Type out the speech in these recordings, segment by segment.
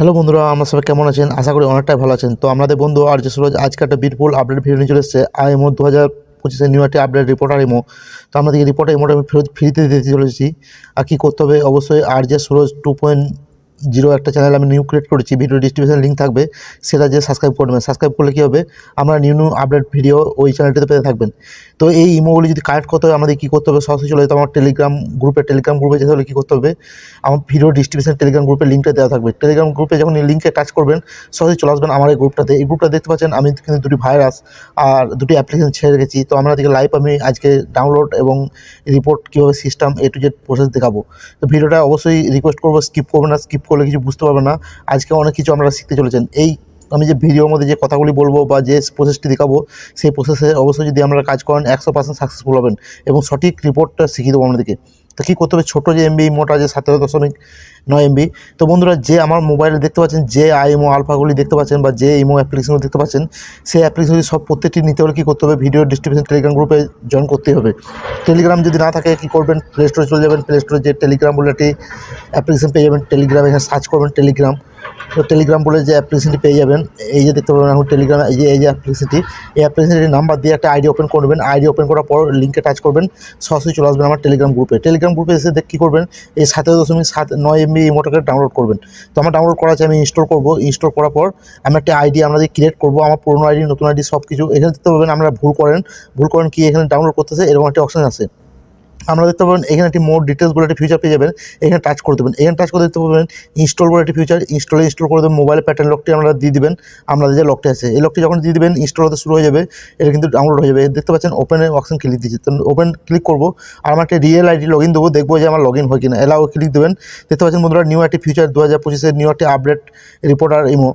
Hello বন্ধুরা, আমরা সবাই কেমন আছেন? আশা করি অনেকটাই ভালো আছেন। তো আমাদের বন্ধু আর যে সুরজ আজকে একটা বিউটিফুল আপডেট ভিডিও নিয়ে চলে এসেছে। আইএমও দু হাজার পঁচিশে নিউ একটি আপডেট রিপোর্ট আর এমও তো আমাদেরকে রিপোর্ট এমোটা আমি ফেরত ফ্রিতে দিতে চলেছি। আর কী করতে হবে? অবশ্যই আর যে সুরজ টু পয়েন্ট জিরো একটা চ্যানেল আমি নিউ ক্রিয়েট করেছি ভিডিও ডিস্ট্রিবিউশন লিঙ্ক থাকবে, সেটা যে সাবস্ক্রাইব করবেন। সাবস্ক্রাইব করলে কী হবে? আমরা নিউ নিউ আপডেট ভিডিও ওই চ্যানেলটিতে পেতে থাকবেন। তো এই ইমোগুলি যদি কানেক্ট করতে হবে আমাদের কী করতে হবে? সরাসরি চলে যেতে আমার টেলিগ্রাম গ্রুপে টেলিগ্রাম গ্রুপে যেতে হলে কী করতে হবে? আমার ভিডিও ডিস্ট্রিবিউশন টেলিগ্রাম গ্রুপে লিঙ্কটা দেওয়া থাকবে। টেলিগ্রাম গ্রুপে যখন এই লিঙ্কে টাচ করবেন, সরাসরি চলে আসবেন আমার এই গ্রুপটাতে এই গ্রুপটা দেখতে পাচ্ছেন আমি কিন্তু দুটি ভাইরাস আর দুটি অ্যাপ্লিকেশন ছেড়ে রেখেছি। তো আমরা দিকে লাইভ আমি আজকে ডাউনলোড এবং রিপোর্ট কীভাবে system A to Z process দেখাবো। তো ভিডিওটা অবশ্যই রিকোয়েস্ট করব স্কিপ করবেন না স্কিপ করলে কিছু বুঝতে পারবে না। আজকে অনেক কিছু আপনারা শিখতে চলেছেন। এই আমি যে ভিডিওর মধ্যে যে কথাগুলি বলব বা যে প্রসেসটি দেখাবো, সেই প্রসেসে অবশ্যই যদি আপনারা কাজ করেন, একশো পার্সেন্ট সাকসেসফুল হবেন এবং সঠিক রিপোর্টটা শিখিয়ে দেবো আপনাদেরকে তো কী করতে হবে? ছোটো যে এমবি মোটা আছে সতেরো দশমিক নয় এমবি তো বন্ধুরা, যে আমার মোবাইলে দেখতে পাচ্ছেন, যে আইএমও আলফাগুলি দেখতে পাচ্ছেন বা যে ইমো অ্যাপ্লিকেশনগুলো দেখতে পাচ্ছেন, সেই অ্যাপ্লিকেশনগুলি সব প্রত্যেকটি নিতে হলে কী করতে হবে? ভিডিও ডিস্ট্রিবিউশন টেলিগ্রাম গ্রুপে জয়েন করতেই হবে। টেলিগ্রাম যদি না থাকে, কী করবেন? প্লে স্টোরে চলে যাবেন প্লে স্টোরে যে টেলিগ্রাম বলে একটি অ্যাপ্লিকেশন পেয়ে যাবেন টেলিগ্রাম সার্চ করবেন টেলিগ্রাম তো টেলিগ্রাম বলে যে অ্যাপ্লিকেশনটি পেয়ে যাবেন। এই যে দেখতে পাবেন এখন টেলিগ্রাম এই যে এই যে অ্যাপ্লিকেশনটি এই অ্যাপ্লিকেশনটির নাম্বার দিয়ে একটা আইডি ওপেন করবেন আইডি ওপেন করার পর লিঙ্কে টাচ করবেন। সরাসরি চলে আসবেন আমার টেলিগ্রাম গ্রুপে টেলিগ্রাম গ্রুপে এসে দেখ কী করবেন? এই সাতেরো দশমিক সাত নয় এমবি মোটাকে ডাউনলোড করবেন। তো আমার ডাউনলোড করা আছে, আমি ইনস্টল করব। ইনস্টল করার পর আমি একটা আইডি আমাদের ক্রিয়েট করব। আমার পুরনো আইডি নতুন আইডি সব কিছু এখানে দেখতে পাবেন আমরা ভুল করেন। ভুল করেন কি? এখানে ডাউনলোড করতেছে, এরকম একটা অপশন আছে। আমরা দেখতে পাবেন এখানে একটি মোর ডিটেলস বলে একটি ফিচার পেয়ে যাবেন। এখানে টাচ করে দেবেন। এখানে টাচ করে দেখতে পাবেন ইনস্টল বলে একটি ফিচার ইনস্টলে ইনস্টল করে দেবেন মোবাইলের প্যাটার্ন লকটি আমরা দিয়ে দিবেন। আপনাদের যে লকটি আছে, এই লকটি যখন দিয়ে দেবেন ইনস্টল হতে শুরু হয়ে যাবে। এটা কিন্তু ডাউনলোড হয়ে যাবে। দেখতে পাচ্ছেন ওপেনে অপশন ক্লিক দিচ্ছি ওপেন ক্লিক করব। আর আমার একটা রিয়েল আইডি লগ ইন দেবো। দেখব যে আমার লগ ইন হয় কিনা। এলাও ক্লিক দেবেন। দেখতে পাচ্ছেন বন্ধুরা নিউ একটি ফিচার দু হাজার পঁচিশের নিউ একটি আপডেট রিপোর্টার ইমো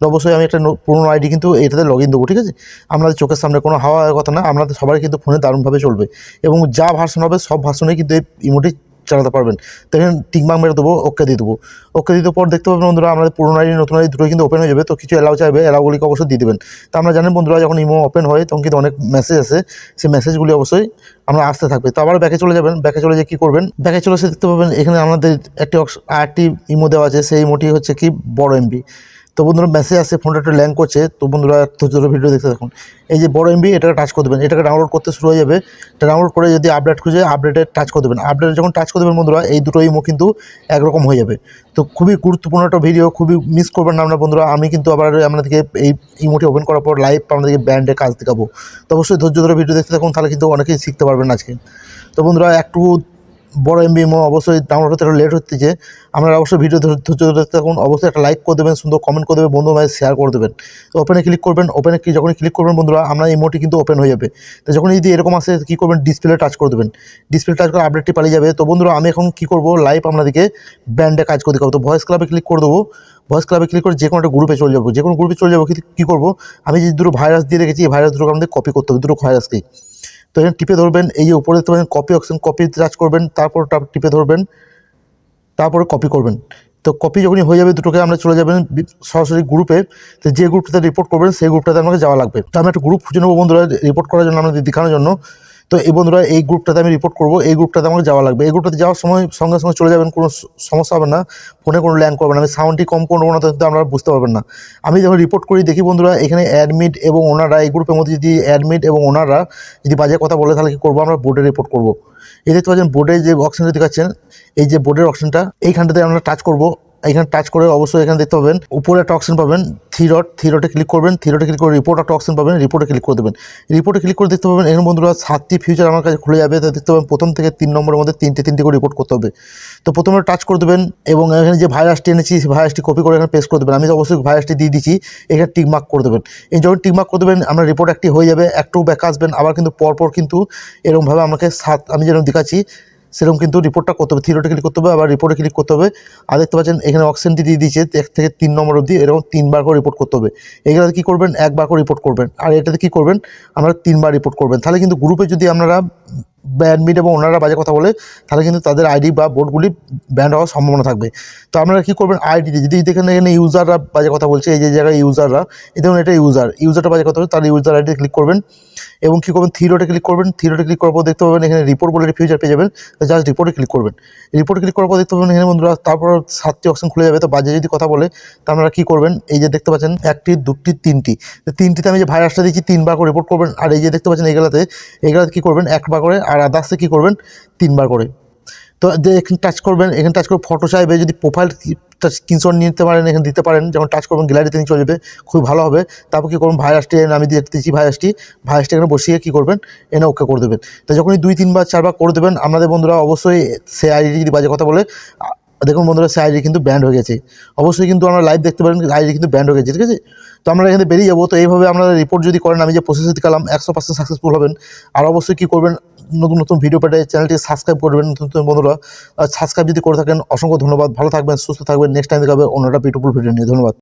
তো অবশ্যই আমি একটা পুরনো আইডি কিন্তু এটাতে লগ ইন দেবো, ঠিক আছে? আপনাদের চোখের সামনে কোনো হাওয়া হওয়ার কথা না, আপনাদের সবারই কিন্তু ফোনে দারুণভাবে চলবে। এবং যা ভার্সন হবে, সব ভার্সনে কিন্তু এই ইমোটি চালাতে পারবেন। তো এখানে টিকমার্ক মেরে দেবো ওকে দিয়ে দেবো। ওকে দিয়ে দেওয়ার পর দেখতে পাবেন বন্ধুরা, আমাদের পুরনো আইডি নতুন আইডি দুটোই কিন্তু ওপেন হয়ে যাবে, তো কিছু এলাও চাইবে এলাওগুলিকে অবশ্যই দিয়ে দেবেন। তো আমরা জানেন বন্ধুরা, যখন ইমো ওপেন হয়, তখন কিন্তু অনেক মেসেজ আসে। সেই মেসেজগুলি অবশ্যই আমরা আসতে থাকবে। তো আবার ব্যাকে চলে যাবেন ব্যাকে চলে যে কী করবেন? ব্যাকে চলে এসে দেখতে পাবেন, এখানে আমাদের একটি আরেকটি ইমো দেওয়া আছে, সেই ইমোটি হচ্ছে কি বড় এমবি তো বন্ধুরা মেসেজ আসছে ফোনটা একটু ল্যাং করছে, তো বন্ধুরা ধরে ভিডিও দেখতে থাকুন। এই যে বড় এমবি এটাকে টাচ করে দেবেন। এটাকে ডাউনলোড করতে শুরু হয়ে যাবে। ডাউনলোড করে যদি আপডেট খুঁজে আপডেটে টাচ করে দেবেন। আপডেটে যখন টাচ করে দেবেন বন্ধুরা, এই দুটো ইমো কিন্তু একরকম হয়ে যাবে। তো খুবই গুরুত্বপূর্ণ একটা ভিডিও খুবই মিস করবেন না আপনার বন্ধুরা। আমি কিন্তু আবার আপনাদেরকে এই ইমোটি ওপেন করার পর লাইভ আপনাদেরকে ব্যান্ডে কাজ দেখাবো। তো অবশ্যই ধৈর্য ধরে ভিডিও দেখতে থাকুন, তাহলে কিন্তু অনেকেই শিখতে পারবেন আজকে। তো বন্ধুরা, একটু বড় এমবি ইমো অবশ্যই ডাউনলোড হতে লেট হচ্ছে আপনারা অবশ্যই ভিডিও ধৈর্য ধরে থাকুন, অবশ্যই একটা লাইক করে দেবেন, সুন্দর কমেন্ট করে দেবেন, বন্ধু ভাই শেয়ার করে দেবেন। তো ওপেনে ক্লিক করবেন ওপেনে যখনই ক্লিক করবেন বন্ধুরা, আপনার ইমোটি কিন্তু ওপেন হয়ে যাবে। তো যখন যদি এরকম আসে, কী করবেন? ডিসপ্লে টাচ করে দেবেন। ডিসপ্লে টাচ করে আপডেটটি পালিয়ে যাবে। তো বন্ধুরা, আমি এখন কী করব? লাইভ আপনাদেরকে ব্যান্ডে কাজ করে দেখাবো। তো ভয়েস ক্লাবে ক্লিক করে দেবো। ভয়েস ক্লাবে ক্লিক করে যে কোনো একটা গ্রুপে চলে যাব। যে কোনো গ্রুপে চলে যাব কিন্তু কী করব? আমি যে দুটো ভাইরাস দিয়ে রেখেছি, এই ভাইরাস দুটোকে আমাদের কপি করতে হবে, দুটো ভাইরাসকেই তো এখানে টিপে ধরবেন, এই যে উপরে পাচ্ছেন কপি অপশন কপি টাচ করবেন, তারপর টিপে ধরবেন, তারপরে কপি করবেন। তো কপি যখনই হয়ে যাবে, দুটোকে আমরা চলে যাবেন সরাসরি গ্রুপে তো যে গ্রুপটাতে রিপোর্ট করবেন, সেই গ্রুপটাতে আমাকে যাওয়া লাগবে। তো আমি একটা গ্রুপ খুঁজে নেব বন্ধুরা রিপোর্ট করার জন্য, আমাদের দেখানোর জন্য। তো এই বন্ধুরা, এই গ্রুপটাতে আমি রিপোর্ট করব। এই গ্রুপটাতে আমাকে যাওয়া লাগবে। এই গ্রুপটাতে যাওয়ার সময় সঙ্গে সঙ্গে চলে যাবেন, কোনো সমস্যা হবে না। ফোনে কোনো ল্যাং করবে না। আমি সাউন্ডটি কম করব না তাতে আপনারা বুঝতে পারবেন না। আমি যখন রিপোর্ট করি, দেখি বন্ধুরা, এখানে অ্যাডমিট এবং ওনারা, এই গ্রুপের মধ্যে যদি অ্যাডমিট এবং ওনারা যদি বাজে কথা বলে, তাহলে কী করব? আমরা বোর্ডে রিপোর্ট করব। এই দেখতে পাচ্ছেন বোর্ডে যে অপশনটা দেখাচ্ছেন, এই যে বোর্ডের অপশনটা এইখানটাতে আমরা টাচ করব। এখানে টাচ করে অবশ্যই এখানে দেখতে পাবেন। উপরে অপশন পাবেন থ্রি ডট থ্রি ডটে ক্লিক করবেন থ্রি ডটে ক্লিক করে রিপোর্ট একটা অপশন পাবেন রিপোর্টে ক্লিক করে দেবেন। রিপোর্টে ক্লিক করে দেখতে পাবেন এখানে বন্ধুরা সাতটি ফিউচার আমার কাছে খুলে যাবে। তো দেখতে পাবেন, প্রথম থেকে তিন নম্বরের মধ্যে তিনটে তিনটে করে রিপোর্ট করতে হবে। তো প্রথমে টাচ করে দেবেন এবং এখানে যে ভাইরাসটি এনেছি, সেই ভাইরাসটি কপি করে এখানে পেস্ট করে দেবেন। আমি তো অবশ্যই ভাইরাসটি দিয়ে দিচ্ছি এখানে টিক মার্ক করে দেবেন। এই যখন টিক মার্ক করে দেবেন আমরা রিপোর্ট একটি হয়ে যাবে, একটু ব্যাক আসবেন, আবার কিন্তু পরপর কিন্তু এরকমভাবে আমাকে সাত, আমি যেরকম দেখাচ্ছি সেরকম কিন্তু রিপোর্টটা করতে হবে থিরোটে ক্লিক করতে হবে, আবার রিপোর্টে ক্লিক করতে হবে। আর দেখতে পাচ্ছেন, এখানে অক্সিজেনটি দিয়ে দিয়েছে, এক থেকে তিন নম্বর অবধি, এরকম তিনবার করে রিপোর্ট করতে হবে। এগুলোতে কী করবেন? একবার করে রিপোর্ট করবেন। আর এটাতে কী করবেন? আমরা তিনবার রিপোর্ট করবেন। তাহলে কিন্তু গ্রুপে যদি আপনারা ব্যাডমিট এবং ওনারা বাজে কথা বলে, তাহলে কিন্তু তাদের আইডি বা বোর্ডগুলি ব্যান্ড হওয়ার সম্ভাবনা থাকবে। তো আপনারা কী করবেন? আইডিতে যদি দেখেন এখানে ইউজাররা বাজে কথা বলছে, এই যে জায়গায় ইউজাররা এই দেখুন এটা ইউজার ইউজারটা বাজে কথা বলছে তাহলে ইউজার আইডিতে ক্লিক করবেন এবং কী করবেন? থ্রিডোটে ক্লিক করবেন। থ্রিডোটে ক্লিক করার পর দেখতে পাবেন এখানে রিপোর্ট বলে ফিউচার পেয়ে যাবেন জাস্ট রিপোর্টে ক্লিক করবেন। রিপোর্টে ক্লিক করার পর দেখতে পাবেন এখানে বন্ধুরা, তারপর সাতটি অপশন খুলে যাবে। তো বাজে যদি কথা বলে, তা আপনারা কী করবেন? এই যে দেখতে পাচ্ছেন, একটি, দুটি, তিনটি। তিনটিতে আমি যে ভাইরাসটা দিচ্ছি তিনবার করে রিপোর্ট করবেন। আর এই যে দেখতে পাচ্ছেন এইগুলাতে এগুলাতে কী করবেন? একবার করে আর আদার্সে কী করবেন? তিনবার করে। তো যে এখানে টাচ করবেন, এখানে টাচ করে ফটো চাইবে, যদি প্রোফাইল স্ক্রিনশট নিতে পারেন, এখানে দিতে পারেন যখন টাচ করবেন গ্যালারিতে নিয়ে চলে যাবে খুবই ভালো হবে। তারপর কী করবেন? ভাইরাসটি আমি দিয়ে দিচ্ছি ভাইরাসটি। ভাইরাসটি এখানে বসিয়ে কী করবেন? এনে ওকে করে দেবেন। তো যখনই দুই, তিনবার, চারবার করে দেবেন আপনাদের বন্ধুরা অবশ্যই সে আইডি যদি বাজে কথা বলে দেখুন বন্ধুরা, সে আইডি কিন্তু ব্যান্ড হয়ে গেছে। অবশ্যই কিন্তু আমরা লাইভ দেখতে পারেন আইডি কিন্তু ব্যান্ড হয়ে গেছে, ঠিক আছে? তো আমরা এখানে বেরিয়ে যাব। তো এইভাবে আপনারা রিপোর্ট যদি করেন, আমি যে প্রসেস দেখালাম, একশো পার্সেন্ট সাকসেসফুল হবেন। আর অবশ্যই কী করবেন? নতুন নতুন ভিডিও পেটে চ্যানেলটি সাবস্ক্রাইব করবেন নতুন নতুন বন্ধুরা সাবস্ক্রাইব যদি করে থাকেন, অসংখ্য ধন্যবাদ। ভালো থাকবেন, সুস্থ থাকবেন। নেক্সট টাইম দেখাবে অন্যটা বিউটিফুল ভিডিও নিয়ে। ধন্যবাদ।